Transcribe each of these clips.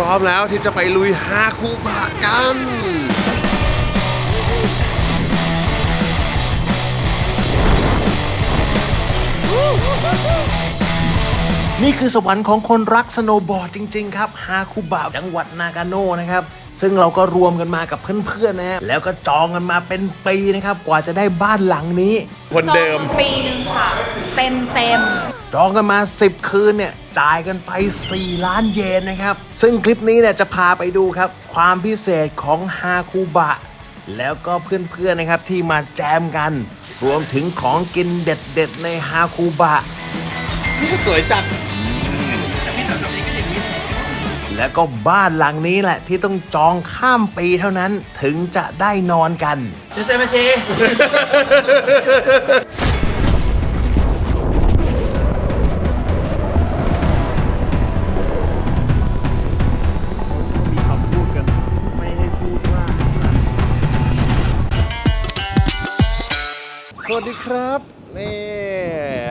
ร้อมแล้วที่จะไปลุยฮาคูบะกันนี่คือสวรรค์ของคนรักสโนว์บอร์ดจริง ๆ ครับ ฮาคุบะจังหวัดนากาโนนะครับ ซึ่งเราก็รวมกันมากับเพื่อนๆนะฮะแล้วก็จองกันมาเป็นปีนะครับ กว่าจะได้บ้านหลังนี้ คนเดิมจองปีหนึ่งค่ะ เต็มเต็ม จองกันมา 10 คืนเนี่ยจ่ายกันไป 4 ล้านเยนนะครับ ซึ่งคลิปนี้เนี่ยจะพาไปดูครับ ความพิเศษของฮาคุบะ แล้วก็เพื่อนๆนะครับที่มาแจมกัน รวมถึงของกินเด็ดๆ ในฮาคุบะสวยจัดแล้วก็บ้านหลังนี้แหละที่ต้องจองข้ามปีเท่านั้นถึงจะได้นอนกันส วัสดีครับนี่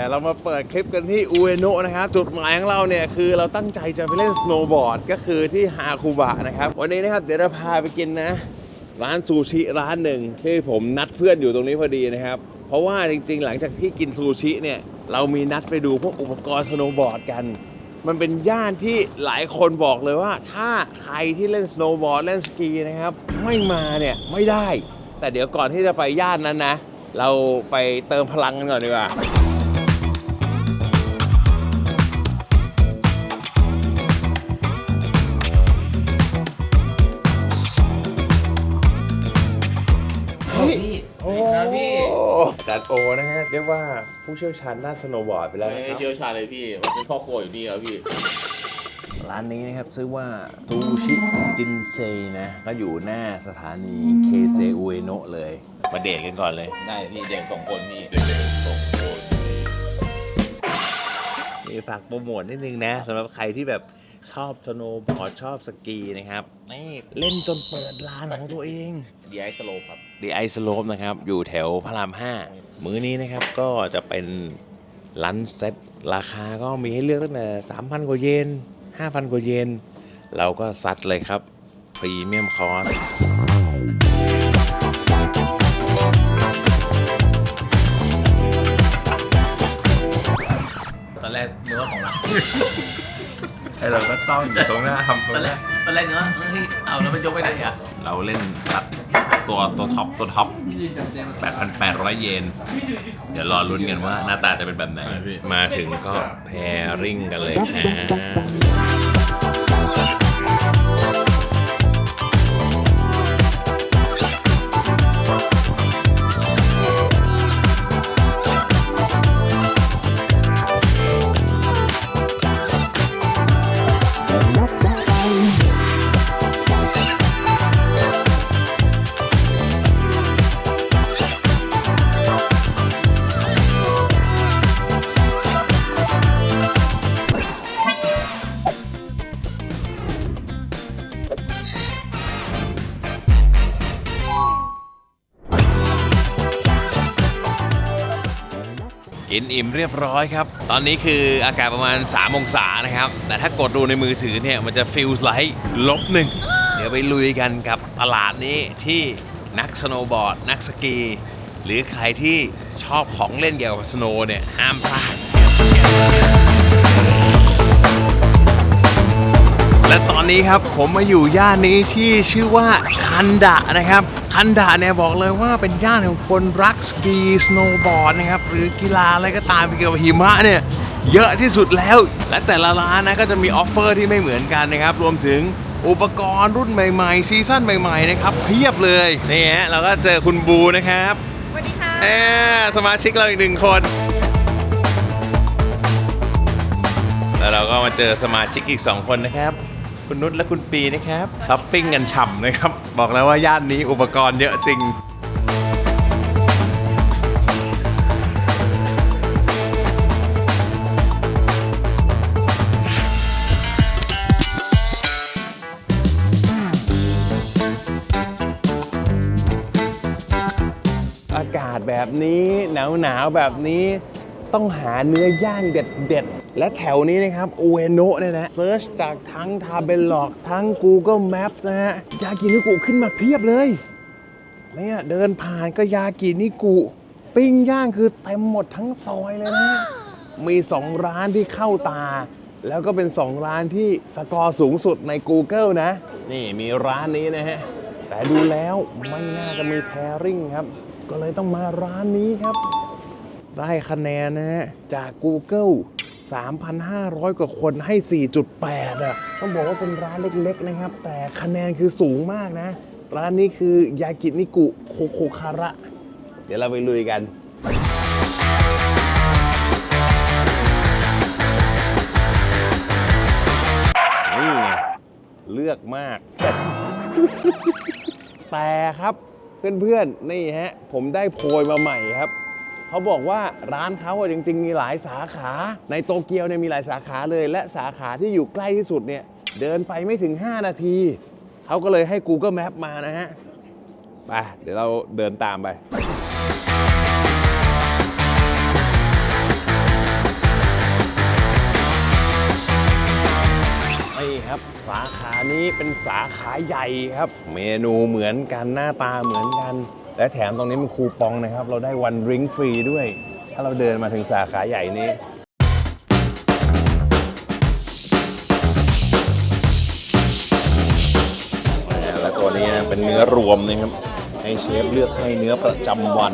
เรามาเปิดคลิปกันที่อุเอโนะนะครับ จุดหมายของเราเนี่ยคือเราตั้งใจจะไปเล่นสโนว์บอร์ดก็คือที่ฮาคูบะนะครับ วันนี้นะครับเดี๋ยวเราพาไปกินนะ ร้านซูชิร้านหนึ่งที่ผมนัดเพื่อนอยู่ตรงนี้พอดีนะครับ เพราะว่าจริงๆ หลังจากที่กินซูชิเนี่ยเรามีนัดไปดูพวกอุปกรณ์สโนว์บอร์ดกัน มันเป็นย่านที่หลายคนบอกเลยว่า ถ้าใครที่เล่นสโนว์บอร์ดเล่นสกีนะครับไม่มาเนี่ยไม่ได้ แต่เดี๋ยวก่อนที่จะไปย่านนั้นนะ เราไปเติมพลังกันก่อนดีกว่าเฮ้ยโอ้จัดโอนะฮะเรียกว่าผู้เชี่ยวชาญด้านสโนว์บอร์ดไปแล้วนะไม่ครับ เชี่ยวชาญเลยพี่มันเป็นพ่อครัวอยู่นี่ครับพี่ ร้านนี้นะครับชื่อว่าซูชิจินเซนะ ก็อยู่หน้าสถานีเคเซอุเอโนะเลย มาเดทกันก่อนเลย ได้พี่เด็กสองคนพี่สองคนนี่ฝากโปรโมทนิดนึงนะสำหรับใครที่แบบชอบสโนว์บอร์ดชอบสกีนะครับนี่เล่นจนเปิดร้านของตัวเอง ดีไอสโลครับดีไอสโลปนะครับ อยู่แถวพระราม 5 มื้อนี้นะครับก็จะเป็นลันช์เซ็ตราคาก็มีให้เลือกตั้งแต่ 3,000 กว่าเยน 5,000 กว่าเยน เราก็ซัดเลยครับ พรีเมียมคอร์ส ไอเราก็ต้องอยู่ตรงหน้าทำตรงตอนหแรน้ากตอนแรกนึกว่าเฮ้ยเอาแล้วมันยกไปไหนอะเราเล่นตัดตัวตัวท็อปตัวท็อป 8,800 เยน เดี๋ยวรอลุ้นกันว่าหน้าตาจะเป็นแบบไหน มาถึงก็แพริ่งกันเลยครับ อิ่มเรียบร้อยครับ ตอนนี้คืออากาศประมาณ 3 องศานะครับ แต่ถ้ากดดูในมือถือเนี่ย มันจะฟิลไลท์ลบหนึ่งเดี๋ยวไปลุยกันกับตลาดนี้ที่นักสโนว์บอร์ด นักสกี หรือใครที่ชอบของเล่นเกี่ยวกับสโนว์เนี่ยห้ามพลาดและตอนนี้ครับผมมาอยู่ย่านนี้ที่ชื่อว่าคันดะนะครับ คันดะเนี่ยบอกเลยว่าเป็นย่านของคนรักสกีสโนว์บอร์ดนะครับหรือกีฬาอะไรก็ตามเกี่ยวกับหิมะเนี่ยเยอะที่สุดแล้ว และแต่ละร้านนะก็จะมีออฟเฟอร์ที่ไม่เหมือนกันนะครับ รวมถึงอุปกรณ์รุ่นใหม่ๆ ซีซั่นใหม่ๆนะครับเพียบเลยนี่ฮะเราก็เจอคุณบูนะครับสวัสดีค่ะแอมสมาชิกเราอีกหนึ่งคน แล้วเราก็มาเจอสมาชิกอีก 2 คนนะครับ คุณนุชและคุณปีนะครับช้อปปิ้งกันฉ่ำนะครับ บอกแล้วว่าย่านนี้อุปกรณ์เยอะจริงอากาศแบบนี้หนาวหนาวๆแบบนี้ต้องหาเนื้อย่างเด็ดเด็ด และแถวนี้นะครับอูเอโนะเนี่ยนะเซิร์ชจากทั้งทาเบลล็อกทั้ง Google Maps นะฮะยากินิกุขึ้นมาเพียบเลยเนี่ยเดินผ่านก็ยากินิกุ ปิ้งย่างคือเต็มหมดทั้งซอยเลยนะ มี 2 ร้านที่เข้าตา แล้วก็เป็น 2 ร้านที่สกอร์สูงสุดใน Google นะ นี่มีร้านนี้นะฮะ แต่ดูแล้วไม่น่าจะมีแพริ่งครับ ก็เลยต้องมาร้านนี้ครับ ได้คะแนนนะฮะจาก Google 3,500 กว่าคนให้ 4.8อะต้องบอกว่าเป็นร้านเล็กๆนะครับ แต่คะแนนคือสูงมากนะ ร้านนี้คือยากินิกุโคโคคาระ เดี๋ยวเราไปลุยกันนี่เลือกมาก แต่ครับเพื่อนๆ นี่ฮะ ผมได้โพยมาใหม่ครับ เขาบอกว่าร้านเขาจริง ๆ มีหลายสาขา ในโตเกียวเนี่ยมีหลายสาขาเลย และสาขาที่อยู่ใกล้ที่สุดเนี่ยเดินไปไม่ถึง 5 นาที เขาก็เลยให้ Google Map มานะฮะไปเดี๋ยวเราเดินตามไปนี่ครับสาขานี้เป็นสาขาใหญ่ครับ เมนูเหมือนกันหน้าตาเหมือนกัน และแถมตรงนี้มันคูปองนะครับ เราได้วันริงฟรีด้วย ถ้าเราเดินมาถึงสาขาใหญ่นี้และตัวนี้นะเป็นเนื้อรวมนะครับให้เชฟเลือกให้เนื้อประจำวัน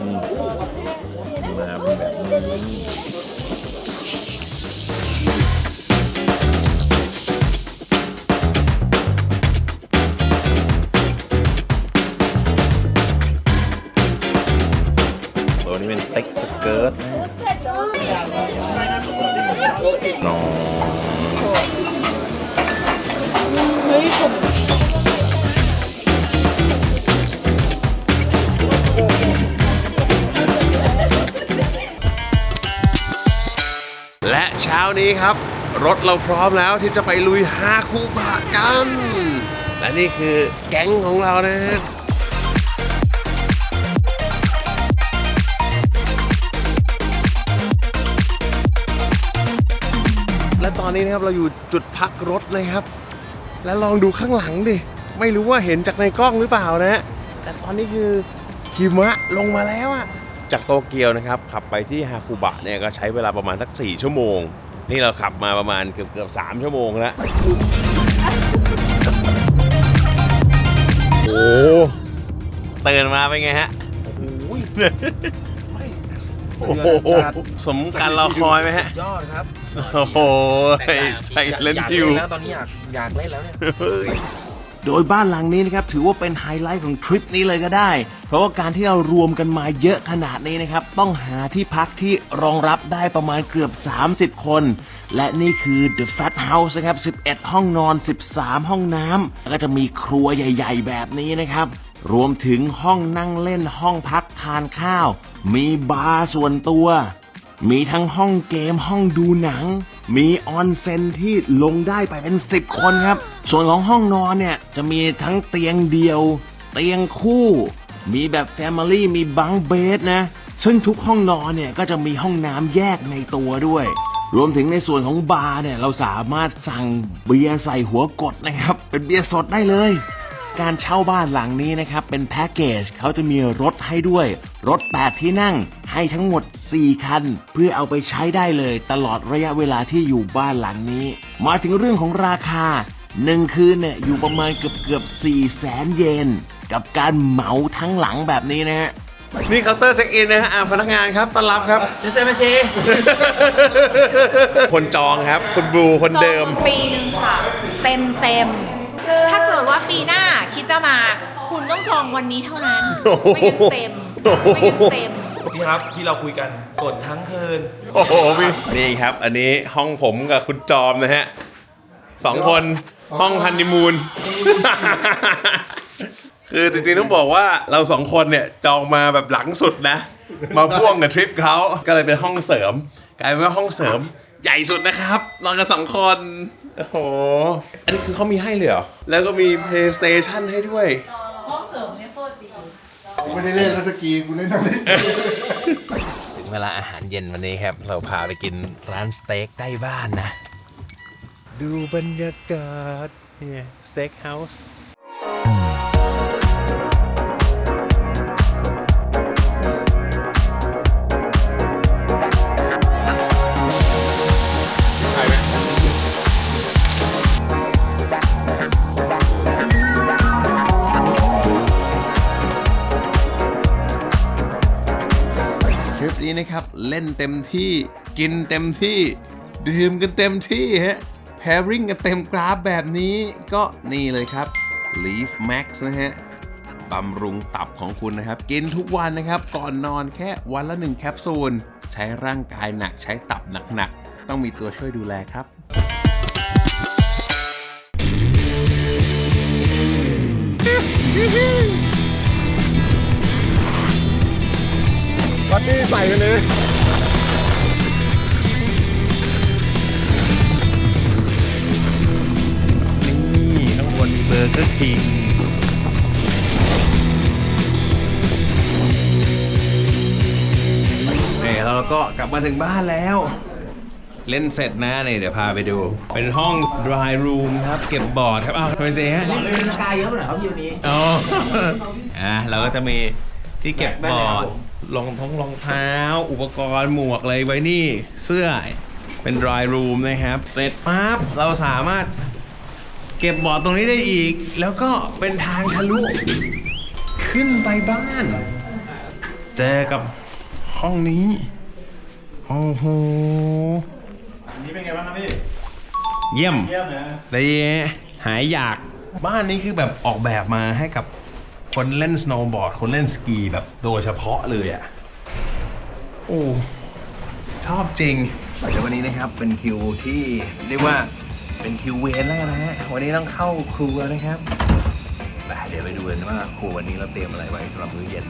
เช้านี้ครับ รถเราพร้อมแล้วที่จะไปลุยฮาคุบะกัน และนี่คือแก๊งของเรานะและตอนนี้นะครับเราอยู่จุดพักรถเลยครับ แล้วลองดูข้างหลังดิ ไม่รู้ว่าเห็นจากในกล้องหรือเปล่านะ แต่ตอนนี้คือหิมะลงมาแล้วอะ จากโตเกียวนะครับขับไปที่ฮาคุบะเนี่ยก็ใช้เวลาประมาณสัก 4 ชั่วโมง นี่เราขับมาประมาณเกือบเกือบสามชั่วโมงแล้วโอ้โหเตือนมาเป็นไงฮะโอ้โหสมการรอคอยไหมฮะยอดครับโอ้โหใส่เลนอยากทิวเล่นแล้วตอนนี้อยากอยากเล่นแล้วเนี่ย โดยบ้านหลังนี้นะครับถือว่าเป็นไฮไลท์ของทริปนี้เลยก็ได้ เพราะว่าการที่เรารวมกันมาเยอะขนาดนี้นะครับ ต้องหาที่พักที่รองรับได้ประมาณเกือบ 30 คน และนี่คือ The Fat House นะครับ 11 ห้องนอน 13 ห้องน้ำแล้วก็จะมีครัวใหญ่ ๆ แบบนี้นะครับรวมถึงห้องนั่งเล่นห้องพักทานข้าว มีบาร์ส่วนตัว มีทั้งห้องเกมห้องดูหนัง มีออนเซ็นที่ลงได้ไปเป็น 10 คนครับ ส่วนของห้องนอนเนี่ยจะมีทั้งเตียงเดียว เตียงคู่ มีแบบแฟมิลี่มีบังเบดนะ ซึ่งทุกห้องนอนเนี่ยก็จะมีห้องน้ำแยกในตัวด้วย รวมถึงในส่วนของบาร์เนี่ยเราสามารถสั่งเบียร์ใส่หัวกดนะครับ เป็นเบียร์สดได้เลยการเช่าบ้านหลังนี้นะครับ เป็นแพ็กเกจเขาจะมีรถให้ด้วย รถ 8 ที่นั่ง ให้ทั้งหมด 4 คัน เพื่อเอาไปใช้ได้เลยตลอดระยะเวลาที่อยู่บ้านหลังนี้ มาถึงเรื่องของราคาหนึ่งคืนเนี่ยอยู่ประมาณเกือบเกือบ4แสนเยน กับการเหมาทั้งหลังแบบนี้นะฮะนี่เคาน์เตอร์เช็คอินนะฮะอ่าพนักงานครับต้อนรับครับเซเซมาเซคนจองครับคุณบลูคนเดิมจองปีหนึ่งค่ะ เต็มเต็มๆถ้าเกิดว่าปีหน้าคิดจะมา คุณต้องจองวันนี้เท่านั้นโอ้โหไม่งั้นเต็ม ไม่งั้นเต็ม พี่ครับที่เราคุยกันกดทั้งคืน โอ้โหพี่นี่ครับ อันนี้ห้องผมกับคุณจอมนะฮะสองคนห้องฮันนีมูน คือจริงๆต้องบอกว่าเราสองคนเนี่ยจองมาแบบหลังสุดนะ มาพ่วงกับทริปเขาก็เลยเป็นห้องเสริม กลายเป็นว่าห้องเสริมใหญ่สุดนะครับนอนกันสองคน โอ้โห อันนี้คือเขามีให้เลยเหรอ แล้วก็มี PlayStation ให้ด้วยกู ไม่ได้เล่นแล้วสกีกูเล่นทำเล่นถึงเวลาอาหารเย็นวันนี้ครับ เราพาไปกินร้านสเต็กใกล้บ้านนะ ดูบรรยากาศเนี่ยสเต็กเฮาส์ นี้นะครับ เล่นเต็มที่กินเต็มที่ ดื่มกันเต็มที่ฮะ pairing กันเต็มกราฟแบบนี้ก็นี่เลยครับ Leaf Max นะฮะบำรุงตับของคุณนะครับ กินทุกวันนะครับ ก่อนนอนแค่วันละหนึ่งแคปซูล ใช้ร่างกายหนักใช้ตับหนักๆ ต้องมีตัวช่วยดูแลครับ วัดนี้ใส่กันเลยนี่ข้างบนมีเบอร์เกอร์คิงนี่เราก็กลับมาถึงบ้านแล้ว เล่นเสร็จนะนี่เดี๋ยวพาไปดู เป็นห้อง dry room ครับ เก็บบอร์ดครับ อ้าวทำไมเสียฮะ เล่นกายเยอะไปหน่อยครับพี่วันนี้ อ๋อ อะเราก็จะมีที่เก็บบอร์ด รองท้องรองเท้า อุปกรณ์หมวกอะไรไว้นี่เสื้อเป็น dry room นะครับ เสร็จปั๊บเราสามารถเก็บบอร์ดตรงนี้ได้อีก แล้วก็เป็นทางทะลุ ขึ้นไปบ้าน เจอกับห้องนี้ โอ้โหนี่เป็นไงบ้างครับพี่ เยี่ยมเยี่ยมนะเลยหายอยาก บ้านนี้คือแบบออกแบบมาให้กับ คนเล่นสโนว์บอร์ด คนเล่นสกีแบบโดยเฉพาะเลยอะ โอ้ชอบจริงเดี๋ยววันนี้นะครับเป็นคิวที่เรียกว่าเป็นคิวเวนแล้วกันนะฮะ วันนี้ต้องเข้าครัวนะครับไปเดี๋ยวไปดูกันว่าครัววันนี้เราเตรียมอะไรไว้สำหรับมื้อเย็น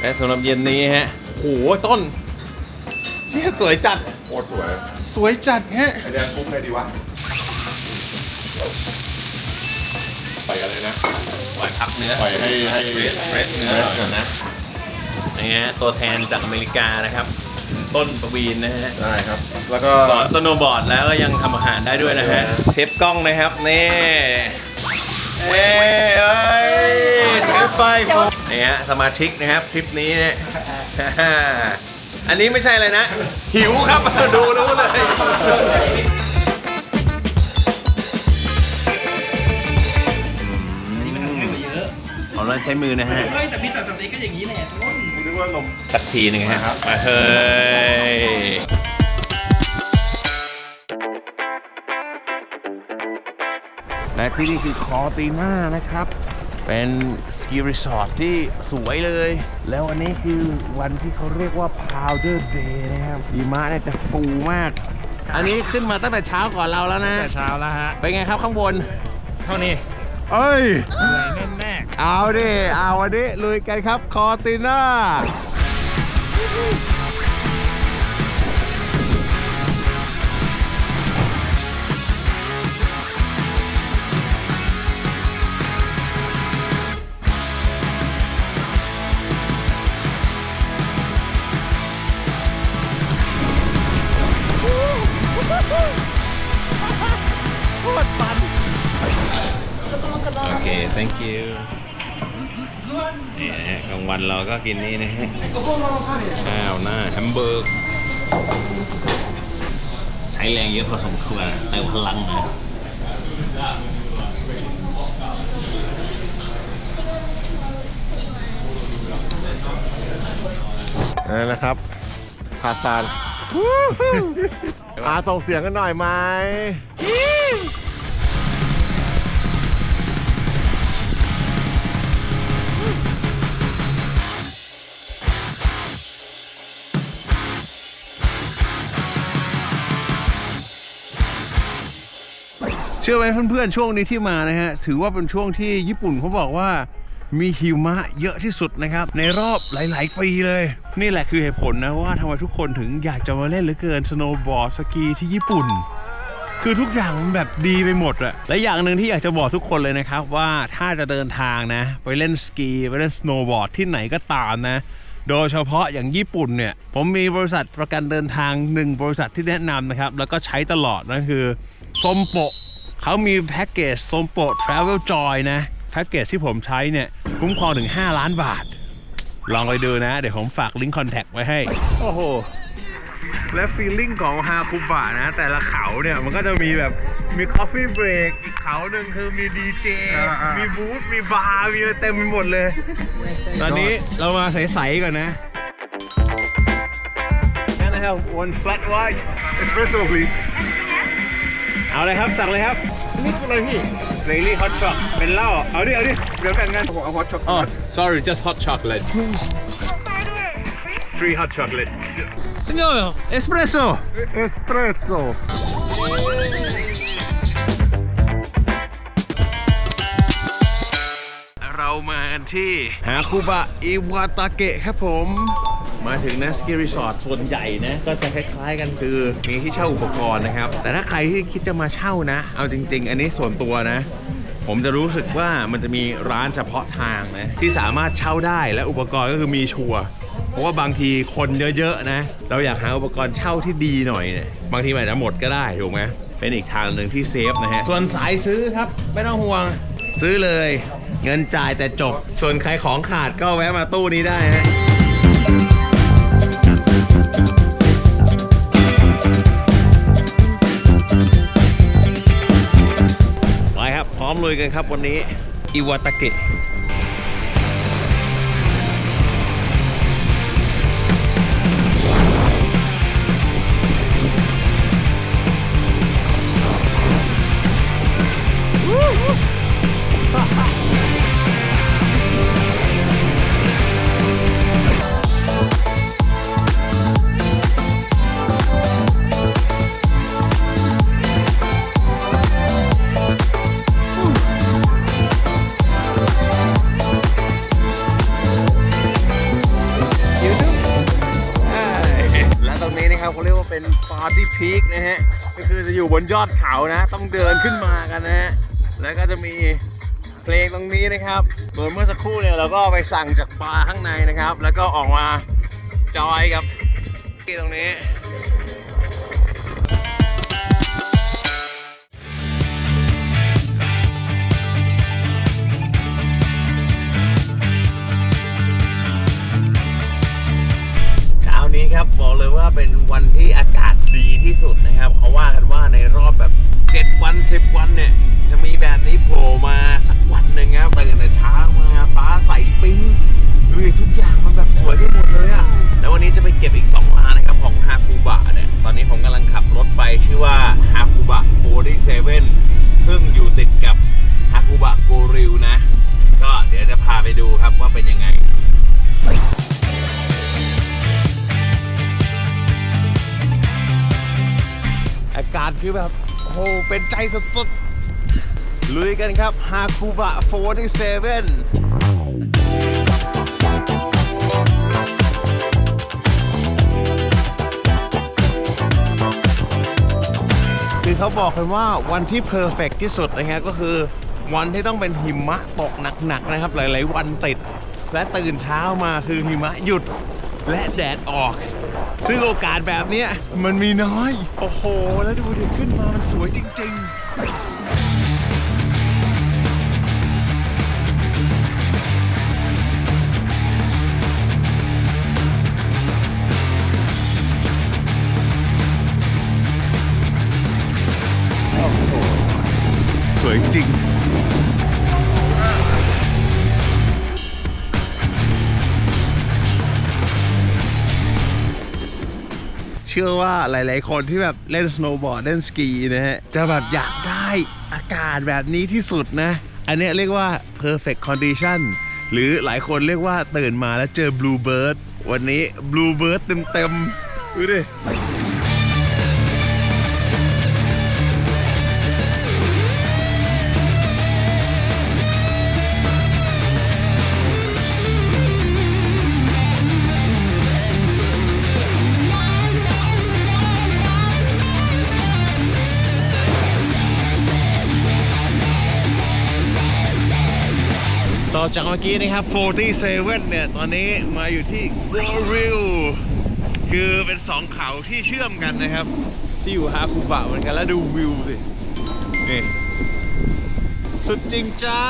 และสำหรับเย็นนี้ฮะโหต้นเชี่ยสวยจัด โคตรสวย สวยจัดฮะ ไอแดนปุ๊บไงดีวะใส่กันเลยนะ ปล่อย พักเนื้อปล่อยให้ให้เรดเรดเนื้อก่อนนะนี่ฮะตัวแทนจากอเมริกานะครับ ต้นประวีนนะฮะได้ครับ แล้วก็สอนสโนว์บอร์ดแล้วก็ยังทำอาหารได้ด้วยนะฮะเชฟกล้องนะครับนี่เอ้ยเอ้ยเชฟไฟผมนี่ฮะสมาชิกนะครับทริปนี้เนี่ยอันนี้ไม่ใช่เลยนะ หิวครับดูรู้เลย เอาแล้วใช้มือนะฮะเฮ้ยแต่พี่ตัดสติ๊กก็อย่างนี้แหละต้นนึกว่านมสักทีหนึ่งฮะมาเฮ้ยและที่นี่คือคอตีน่านะครับ เป็นสกีรีสอร์ทที่สวยเลย แล้ววันนี้คือวันที่เขาเรียกว่า Powder Day นะครับหิมะเนี่ยจะฟูมาก อันนี้ขึ้นมาตั้งแต่เช้าก่อนเราแล้วนะแต่เช้าแล้วฮะ เป็นไงครับข้างบน เท่านี้ เอ้ยแน่นแน่ เอาดิเอาวันนี้ลุยกันครับคอติน่า ก็กินนี่นะฮะข้าวหน้าแฮมเบอร์กใช้แรงเยอะพอสมควรเติมพลังนะนั่นนะครับพาซานมาส่งเสียงกันหน่อยไหม เชื่อไหมเพื่อนๆช่วงนี้ที่มานะฮะถือว่าเป็นช่วงที่ญี่ปุ่นเขาบอกว่ามีหิมะเยอะที่สุดนะครับ ในรอบหลาย ๆ ปีเลย นี่แหละคือเหตุผลนะว่าทำไมทุกคนถึงอยากจะมาเล่นเหลือเกินสโนว์บอร์ดสกีที่ญี่ปุ่น คือทุกอย่างมันแบบดีไปหมดอะและอย่างหนึ่งที่อยากจะบอกทุกคนเลยนะครับว่าถ้าจะเดินทางนะ ไปเล่นสกีไปเล่นสโนว์บอร์ดที่ไหนก็ตามนะโดยเฉพาะอย่างญี่ปุ่นเนี่ย ผมมีบริษัทประกันเดินทางหนึ่งบริษัทที่แนะนำนะครับ แล้วก็ใช้ตลอดนั่นคือสมโปะ เขามีแพ็กเกจสมโปะ Travel Joy นะ แพ็กเกจที่ผมใช้เนี่ย คุ้มครองถึง 5 ล้านบาท ลองไปดูนะ เดี๋ยวผมฝากลิงก์คอนแทคไว้ให้ โอ้โห และฟีลลิ่งของฮาคุบะนะ แต่ละเขาเนี่ย มันก็จะมีแบบมีคอฟฟี่เบรกอีกเขาหนึ่งคือมีดีเจ มีบูธมีบาร์ มีอะไรเต็มไปหมดเลย ตอนนี้เรามาใสๆก่อนนะ Can I have one flat white espresso please เอาเลยครับสั่งเลยครับนี่อะไรพี่ Daily hot choc เป็นเหล้าเอาดิเอาดิเดี๋ยวกันกันผมเอา hot choc Oh sorry just hot chocolate three hot chocolate Signor espresso espresso เรามากันที่ฮาคุบะอิวาตาเกะครับผม มาถึงนะสกีรีสอร์ทส่วนใหญ่นะ ก็จะคล้ายๆกันคือมีที่เช่าอุปกรณ์นะครับ แต่ถ้าใครที่คิดจะมาเช่านะ เอาจริง ๆ อันนี้ส่วนตัวนะ ผมจะรู้สึกว่ามันจะมีร้านเฉพาะทางนะ ที่สามารถเช่าได้และอุปกรณ์ก็คือมีชัวเพราะว่าบางทีคนเยอะๆนะ เราอยากหาอุปกรณ์เช่าที่ดีหน่อยเนี่ยบางทีมันอาจจะหมดก็ได้ถูกไหมเป็นอีกทางหนึ่งที่เซฟนะฮะส่วนสายซื้อครับไม่ต้องห่วงซื้อเลย เงินจ่ายแต่จบ ส่วนใครของขาดก็แวะมาตู้นี้ได้ฮะ ลุยกันครับวันนี้ อิวาตาเกะและ บนยอดเขานะ ต้องเดินขึ้นมากันนะ แล้วก็จะมีเพลงตรงนี้นะครับส่วนเมื่อสักครู่เนี่ยเราก็ไปสั่งจากบาร์ข้างในนะครับ แล้วก็ออกมาจอยกับที่ตรงนี้เช้านี้ครับบอกเลยว่าเป็นวันที่อากาศ ดีที่สุดนะครับเขาว่ากันว่าในรอบแบบ 7 วัน 10 วันเนี่ย จะมีแบบนี้โผล่มาสักวันหนึ่งครับตื่นแต่เช้ามาฟ้าใสปิ๊งดูทุกอย่างมันแบบสวยไปหมดเลยอะแล้ววันนี้จะไปเก็บอีก2ร้านนะครับของฮาคูบะเนี่ย ตอนนี้ผมกำลังขับรถไปชื่อว่าฮาคูบะ47 ซึ่งอยู่ติดกับฮาคูบะโกริวนะ ก็เดี๋ยวจะพาไปดูครับว่าเป็นยังไง อากาศคือแบบโอ้โหเป็นใจสุดๆลุยกันครับฮาคูบะ47คือเขาบอกกันว่าวันที่เพอร์เฟกที่สุดนะครับก็คือวันที่ต้องเป็นหิมะตกหนักๆนะครับ หลายๆวันติด และตื่นเช้ามาคือหิมะหยุด และแดดออก ซึ่งโอกาสแบบเนี้ยมันมีน้อย โอ้โห แล้วดูดิขึ้นมามันสวยจริงๆโอ้โหสวยจริง เชื่อว่าหลาย ๆ คนที่แบบเล่นสโนว์บอร์ดเล่นสกีนะฮะ จะแบบอยากได้อากาศแบบนี้ที่สุดนะ อันนี้เรียกว่า perfect condition หรือหลายคนเรียกว่าตื่นมาแล้วเจอ bluebird วันนี้ bluebird เต็ม ๆ ดูดิ ต่อจากเมื่อกี้นะครับ 47 เนี่ย ตอนนี้มาอยู่ที่ Gorill คือเป็นสองเขาที่เชื่อมกันนะครับ ที่อยู่ฮาคุบะเหมือนกันแล้วดูวิวสินี่สุดจริงจ้า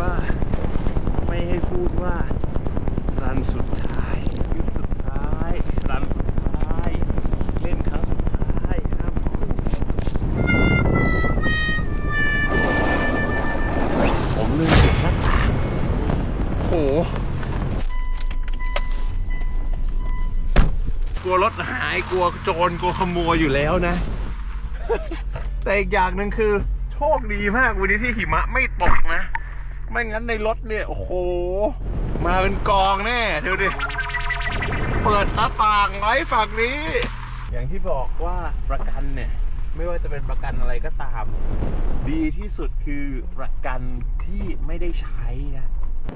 ว่าไม่ให้พูดว่ารันสุดท้ายยุดสุดท้ายรันสุดท้าย เล่นครั้งสุดท้ายห้ามพูดผมลืมปิดหน้าต่างโหกลัวรถหายกลัวโจรกลัวขโมยอยู่แล้วนะ แต่อีกอย่างหนึ่งคือ โชคดีมากวันนี้ที่หิมะไม่ตก ไม่งั้นในรถเนี่ย โอ้โห มาเป็นกองแน่ดูดิ เปิดหน้าต่างไว้ฝั่งนี้ อย่างที่บอกว่าประกันเนี่ย ไม่ว่าจะเป็นประกันอะไรก็ตาม ดีที่สุดคือประกันที่ไม่ได้ใช้นะ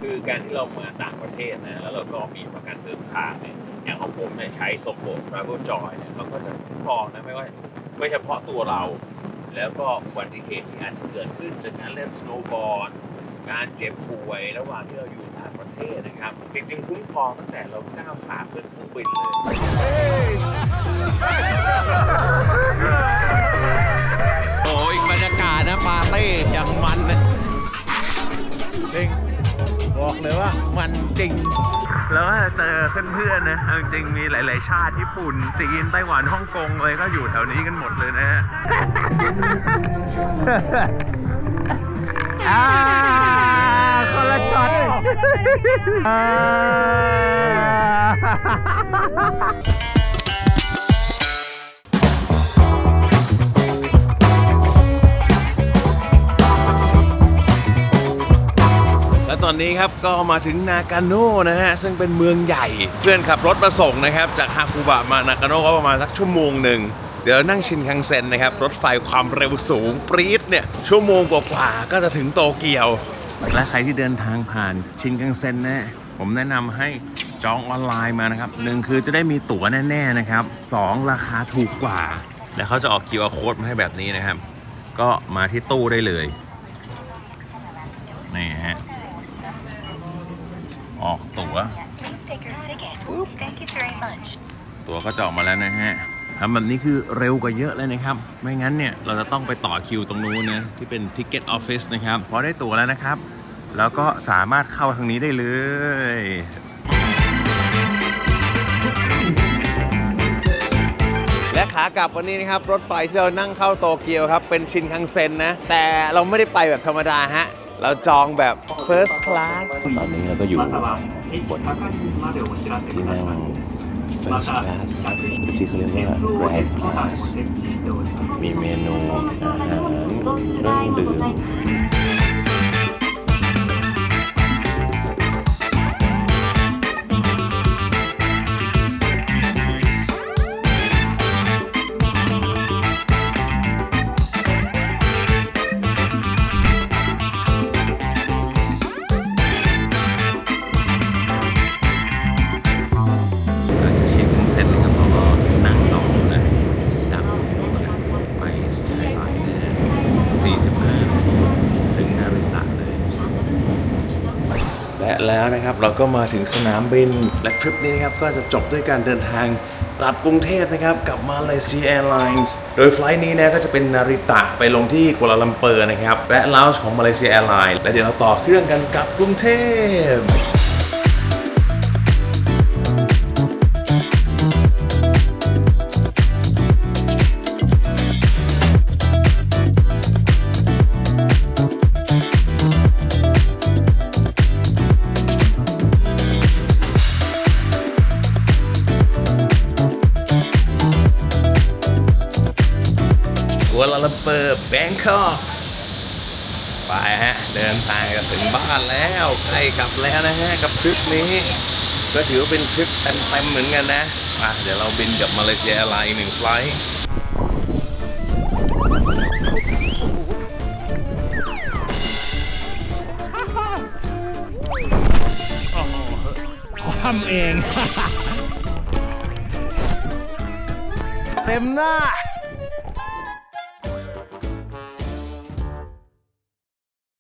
คือการที่เรามาต่างประเทศนะ แล้วเราก็มีประกันเดินทางเนี่ยอย่างของผมเนี่ยใช้สมบูรณ์ Travel Joy เนี่ยเราก็จะคุ้มครองนะไม่ว่าไม่เฉพาะตัวเรา แล้วก็อุบัติเหตุที่อาจจะเกิดขึ้นจากการเล่นสโนว์บอร์ด การเจ็บป่วยระหว่างที่เราอยู่ต่างประเทศนะครับจริงๆคุ้มครองตั้งแต่เราก้าวขาขึ้นเครื่องบินเลยโอ้ยบรรยากาศนะปาร์ตี้อย่างมันนะจริงบอกเลยว่ามันจริง แล้วก็เจอเพื่อนๆนะเอาจริงๆมีหลาย ๆ ชาติญี่ปุ่นจีนไต้หวันฮ่องกงเลยก็อยู่แถวนี้กันหมดเลยนะฮะอ่า คนละช็อตและตอนนี้ครับก็มาถึงนากาโน่นะฮะ ซึ่งเป็นเมืองใหญ่ เพื่อนขับรถมาส่งนะครับ จากฮาคุบะมานากาโน่ก็ประมาณสักชั่วโมงหนึ่งเดี๋ยวนั่งชินคังเซ็นนะครับ รถไฟความเร็วสูงปรี๊ดเนี่ย ชั่วโมงกว่าๆก็จะถึงโตเกียว และใครที่เดินทางผ่านชินคังเซ็นนะผมแนะนำให้จองออนไลน์มานะครับหนึ่งคือจะได้มีตั๋วแน่ๆนะครับสองราคาถูกกว่า แล้วเขาจะออก QR code มาให้แบบนี้นะครับ ก็มาที่ตู้ได้เลยนี่ฮะออกตั๋ว Please take your ticket. Thank you very much. ตั๋วก็จะออกมาแล้วนะฮะทำแบบนี้คือเร็วกว่าเยอะเลยนะครับ ไม่งั้นเนี่ย เราจะต้องไปต่อคิวตรงนู้นนะที่เป็น Ticket Office นะครับ พอได้ตั๋วแล้วนะครับ แล้วก็สามารถเข้าทางนี้ได้เลยและขากลับวันนี้นะครับ รถไฟที่เรานั่งเข้าโตเกียวครับ เป็นชินคังเซ็นนะ แต่เราไม่ได้ไปแบบธรรมดาฮะ เราจองแบบ First Class ตอนนี้เราก็อยู่บนที่นั่ง First Class นะครับที่เขาเรียกว่า Grand Class มีเมนูอาหารเครื่องดื่ม นะครับเราก็มาถึงสนามบินและทริปนี้นะครับก็จะจบด้วยการเดินทางกลับกรุงเทพนะครับกับมาเลเซียแอร์ไลน์โดยไฟล์นี้นะก็จะเป็นนาริตะไปลงที่กัวลาลัมเปอร์นะครับและลาวช์ของมาเลเซียแอร์ไลน์และเดี๋ยวเราต่อเครื่องกันกลับกรุงเทพ แบงคอกไปไปฮะ เดินทางจะถึงบ้านแล้วใกล้กลับแล้วนะฮะ กับทริปนี้ ก็ถือว่าเป็นทริปเต็มๆเหมือนกันนะมาเดี๋ยวเราบินกับมาเลเซียไลน์หนึ่งไฟล์ทำเอง เต็มหน้า